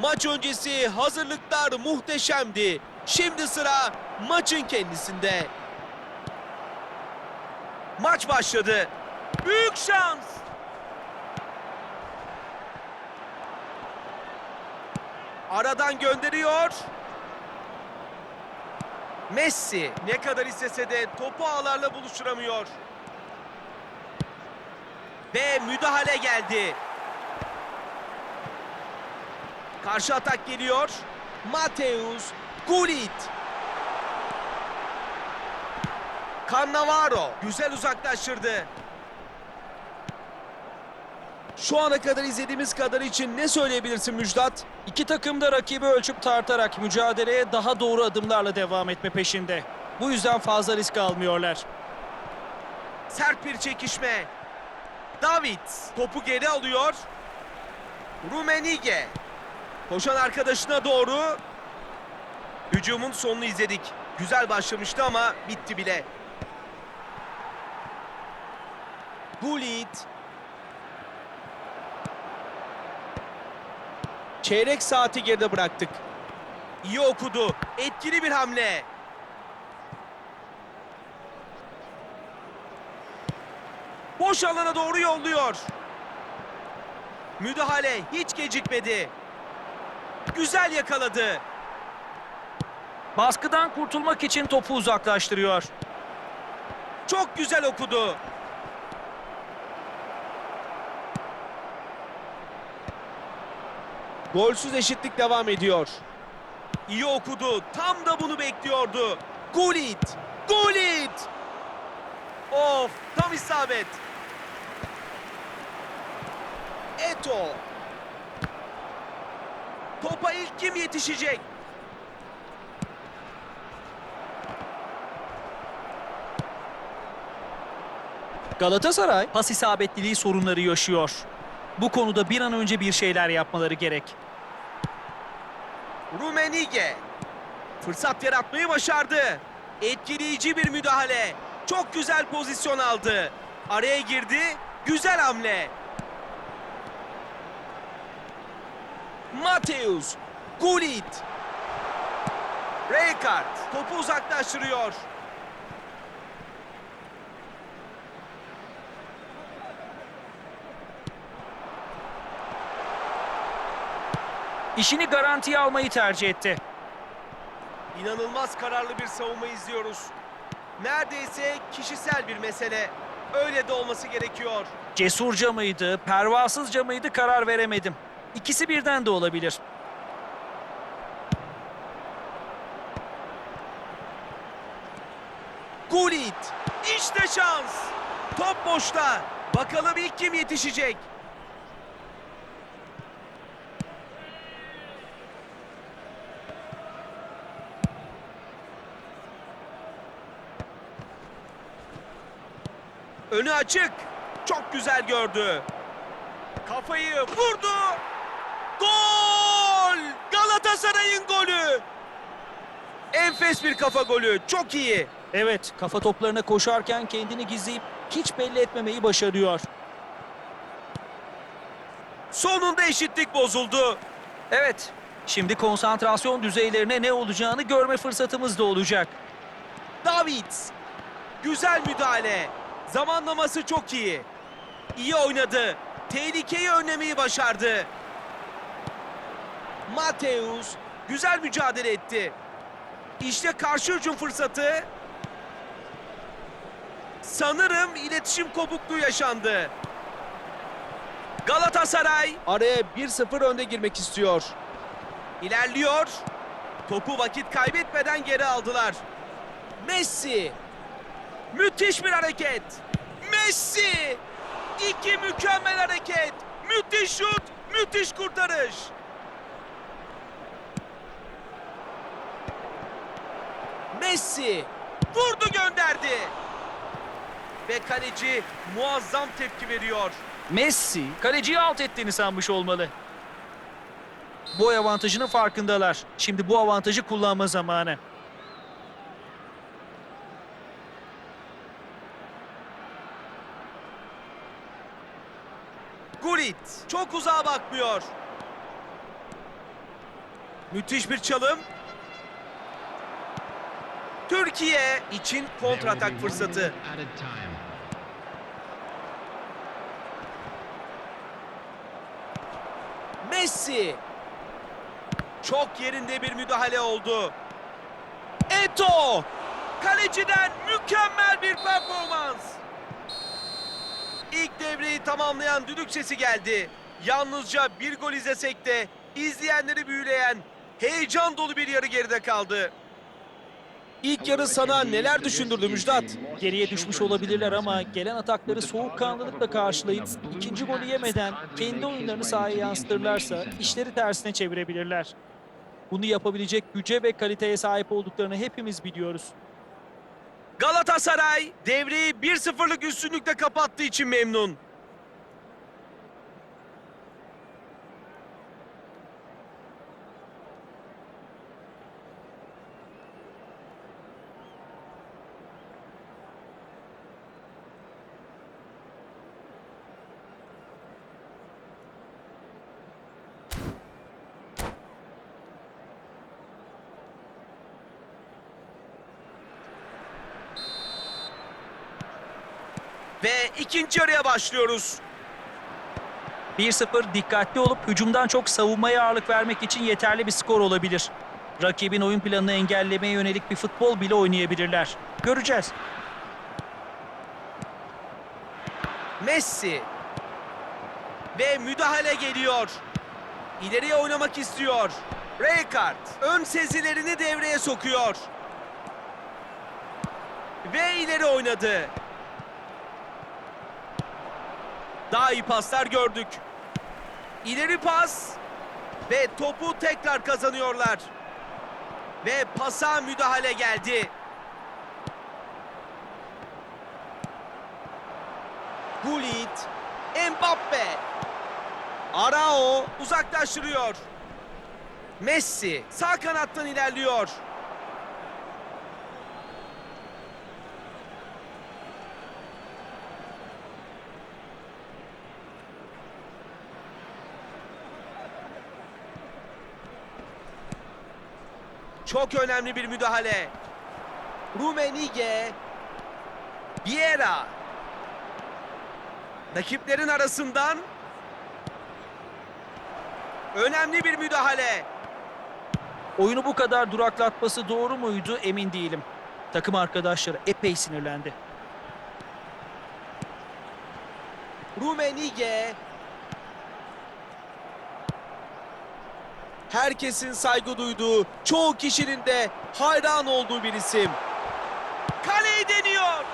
Maç öncesi hazırlıklar muhteşemdi. Şimdi sıra maçın kendisinde. Maç başladı. Büyük şans. Aradan gönderiyor. Messi ne kadar istese de topu ağlarla buluşturamıyor. Ve müdahale geldi. Karşı atak geliyor. Mateus Gullit. Cannavaro güzel uzaklaştırdı. Şu ana kadar izlediğimiz kadar için ne söyleyebilirsin Müjdat? İki takım da rakibi ölçüp tartarak mücadeleye daha doğru adımlarla devam etme peşinde. Bu yüzden fazla risk almıyorlar. Sert bir çekişme. David topu geri alıyor. Rumenige. Koşan arkadaşına doğru. Hücumun sonunu izledik. Güzel başlamıştı ama bitti bile. Gullit. Çeyrek saati geride bıraktık. İyi okudu. Etkili bir hamle. Boş alana doğru yolluyor. Müdahale hiç gecikmedi. Güzel yakaladı. Baskıdan kurtulmak için topu uzaklaştırıyor. Çok güzel okudu. Golsüz eşitlik devam ediyor. İyi okudu. Tam da bunu bekliyordu. Gullit. Gullit. Of tam isabet. Eto. Topa ilk kim yetişecek? Galatasaray pas isabetliliği sorunları yaşıyor. Bu konuda bir an önce bir şeyler yapmaları gerek. Rumenige. Fırsat yaratmayı başardı. Etkileyici bir müdahale. Çok güzel pozisyon aldı. Araya girdi. Güzel hamle. Mateus. Gullit. Rijkaard topu uzaklaştırıyor. İşini garantiye almayı tercih etti. İnanılmaz kararlı bir savunma izliyoruz. Neredeyse kişisel bir mesele. Öyle de olması gerekiyor. Cesurca mıydı, pervasızca mıydı karar veremedim. İkisi birden de olabilir. Gullit. İşte şans. Top boşta. Bakalım ilk kim yetişecek? Önü açık. Çok güzel gördü. Kafayı vurdu. Gol! Galatasaray'ın golü. Enfes bir kafa golü. Çok iyi. Evet, kafa toplarına koşarken kendini gizleyip hiç belli etmemeyi başarıyor. Sonunda eşitlik bozuldu. Evet, şimdi konsantrasyon düzeylerine ne olacağını görme fırsatımız da olacak. David. Güzel müdahale. Zamanlaması çok iyi. İyi oynadı. Tehlikeyi önlemeyi başardı. Mateus güzel mücadele etti. İşte karşı hücum fırsatı. Sanırım iletişim kopukluğu yaşandı. Galatasaray araya 1-0 önde girmek istiyor. İlerliyor. Topu vakit kaybetmeden geri aldılar. Messi. Müthiş bir hareket. Messi. İki mükemmel hareket. Müthiş şut. Müthiş kurtarış. Messi vurdu gönderdi. Ve kaleci muazzam tepki veriyor. Messi kaleciyi alt ettiğini sanmış olmalı. Boy avantajının farkındalar. Şimdi bu avantajı kullanma zamanı. Gullit çok uzağa bakmıyor. Müthiş bir çalım. Türkiye için kontratak fırsatı. Messi. Çok yerinde bir müdahale oldu. Eto. Kaleciden mükemmel bir performans. İlk devreyi tamamlayan düdük sesi geldi. Yalnızca bir gol izlesek de izleyenleri büyüleyen heyecan dolu bir yarı geride kaldı. İlk yarı sana neler düşündürdü Müjdat? Geriye düşmüş olabilirler ama gelen atakları soğukkanlılıkla karşılayıp ikinci golü yemeden kendi oyunlarını sahaya yansıtırlarsa işleri tersine çevirebilirler. Bunu yapabilecek güce ve kaliteye sahip olduklarını hepimiz biliyoruz. Galatasaray devreyi 1-0'lık üstünlükle kapattığı için memnun. Ve ikinci yarıya başlıyoruz. 1-0 dikkatli olup hücumdan çok savunmaya ağırlık vermek için yeterli bir skor olabilir. Rakibin oyun planını engellemeye yönelik bir futbol bile oynayabilirler. Göreceğiz. Messi. Ve müdahale geliyor. İleriye oynamak istiyor. Rijkaard ön sezilerini devreye sokuyor. Ve ileri oynadı. Daha iyi paslar gördük. İleri pas ve topu tekrar kazanıyorlar. Ve pasa müdahale geldi. Gullit, Mbappe. Arao uzaklaştırıyor. Messi sağ kanattan ilerliyor. Çok önemli bir müdahale. Rumenige. Vieira. Rakiplerin arasından önemli bir müdahale. Oyunu bu kadar duraklatması doğru muydu emin değilim. Takım arkadaşları epey sinirlendi. Rumenige. Herkesin saygı duyduğu, çoğu kişinin de hayran olduğu bir isim. Kaleyi deniyor.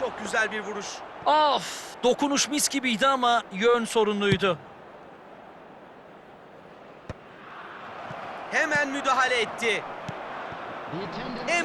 Çok güzel bir vuruş. Of! Dokunuş mis gibiydi ama yön sorunluydu. Hemen müdahale etti.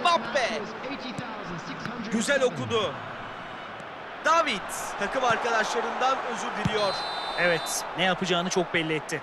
Mbappe Güzel okudu. David takım arkadaşlarından özür diliyor. Evet, ne yapacağını çok belli etti.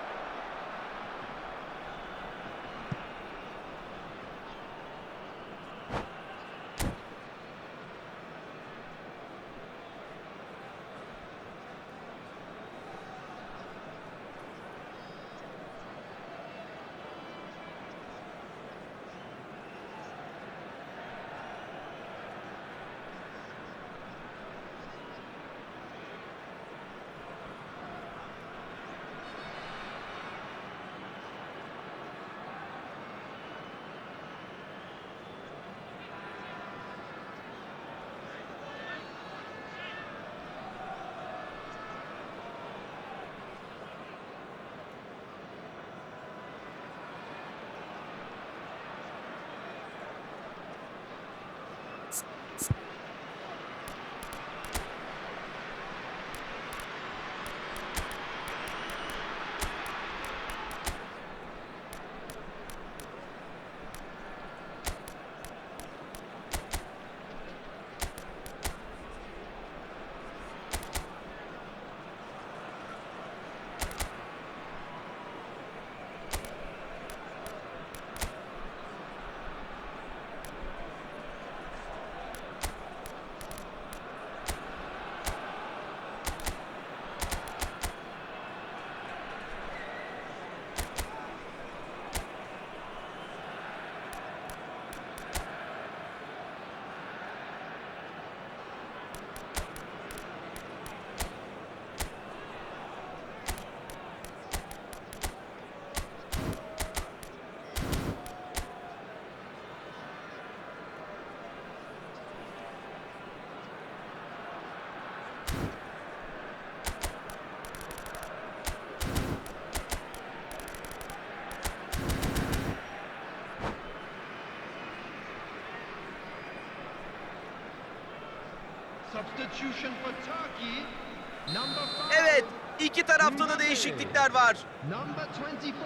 Evet, iki tarafta da değişiklikler var. Number 24.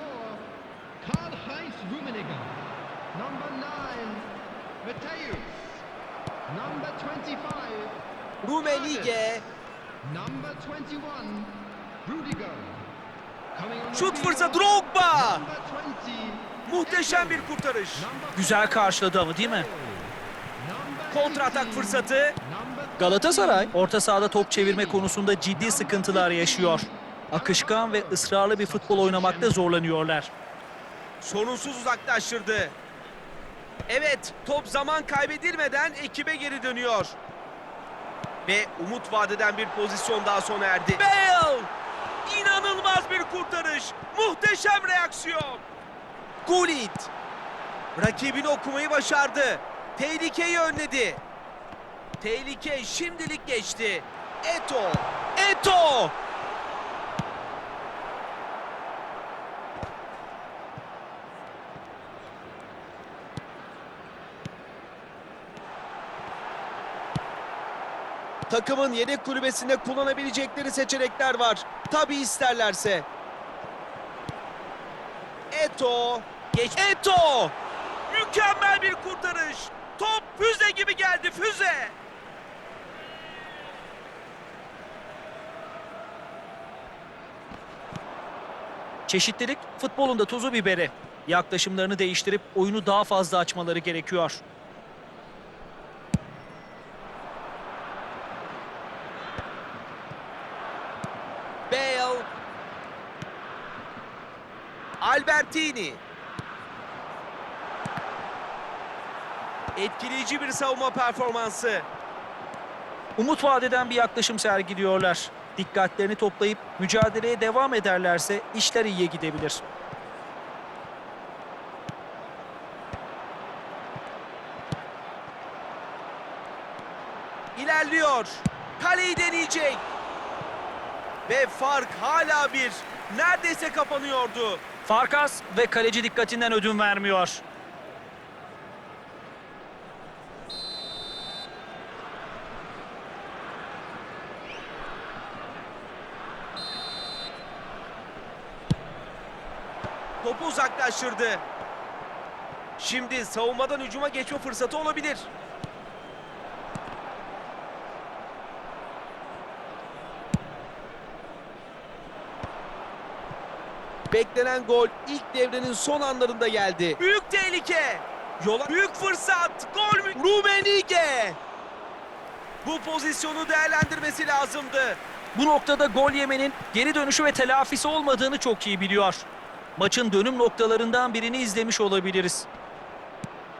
Karl-Heinz Rummenigge. Number 9. Matthäus. Number 25. Rumenige Number 21. Rudiger. Coming on the şut fırsatı Drogba. Number 20. Muhteşem bir kurtarış. Güzel karşıladı ama değil mi? Kontratak 18. fırsatı. Galatasaray orta sahada top çevirme konusunda ciddi sıkıntılar yaşıyor. Akışkan ve ısrarlı bir futbol oynamakta zorlanıyorlar. Sorunsuz uzaklaştırdı. Evet, top zaman kaybedilmeden ekibe geri dönüyor. Ve umut vadeden bir pozisyon daha sona erdi. Bale! İnanılmaz bir kurtarış. Muhteşem reaksiyon. Gullit. Rakibini okumayı başardı. Tehlikeyi önledi. Tehlike şimdilik geçti. Eto. Eto! Takımın yedek kulübesinde kullanabilecekleri seçenekler var. Tabi isterlerse. Eto. Geç. Eto. Mükemmel bir kurtarış. Top füze gibi geldi füze. Çeşitlilik futbolun da tuzu biberi. Yaklaşımlarını değiştirip oyunu daha fazla açmaları gerekiyor. Bale. Albertini. Etkileyici bir savunma performansı. Umut vadeden bir yaklaşım sergiliyorlar. Dikkatlerini toplayıp mücadeleye devam ederlerse işler iyiye gidebilir. İlerliyor. Kaleyi deneyecek. Ve fark hala bir. Neredeyse kapanıyordu. Farkas ve kaleci dikkatinden ödün vermiyor. Topu uzaklaştırdı. Şimdi savunmadan hücuma geçme fırsatı olabilir. Beklenen gol ilk devrenin son anlarında geldi. Büyük tehlike. Yola büyük fırsat. Gol mü? Rumenige. Bu pozisyonu değerlendirmesi lazımdı. Bu noktada gol yemenin geri dönüşü ve telafisi olmadığını çok iyi biliyor. Maçın dönüm noktalarından birini izlemiş olabiliriz.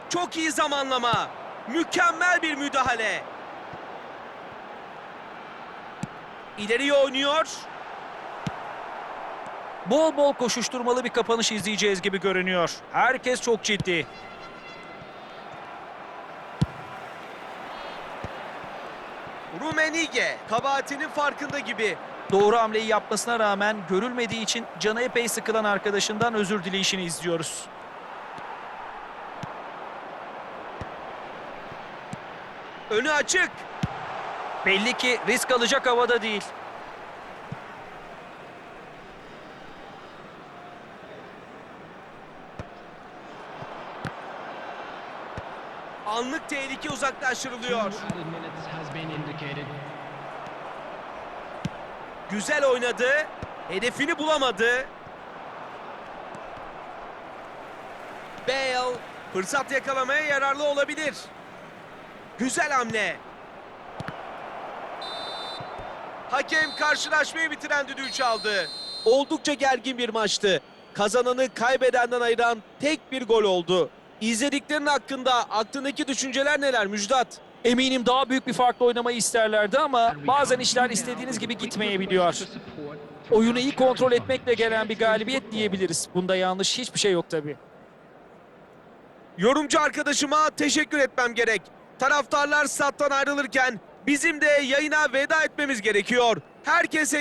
Çok iyi zamanlama. Mükemmel bir müdahale. İleriye oynuyor. Bol bol koşuşturmalı bir kapanış izleyeceğiz gibi görünüyor. Herkes çok ciddi. Rumenige kabahatinin farkında gibi. Doğru hamleyi yapmasına rağmen görülmediği için canı epey sıkılan arkadaşından özür dileyişini izliyoruz. Önü açık. Belli ki risk alacak havada değil. Anlık tehlike uzaklaştırılıyor. Güzel oynadı. Hedefini bulamadı. Bale fırsat yakalamaya yararlı olabilir. Güzel hamle. Hakem karşılaşmayı bitiren düdüğü çaldı. Oldukça gergin bir maçtı. Kazananı kaybedenden ayıran tek bir gol oldu. İzlediklerin hakkında aklındaki düşünceler neler Müjdat? Eminim daha büyük bir farkla oynamayı isterlerdi ama bazen işler istediğiniz gibi gitmeyebiliyor. Oyunu iyi kontrol etmekle gelen bir galibiyet diyebiliriz. Bunda yanlış hiçbir şey yok tabii. Yorumcu arkadaşıma teşekkür etmem gerek. Taraftarlar stat'tan ayrılırken bizim de yayına veda etmemiz gerekiyor. Herkese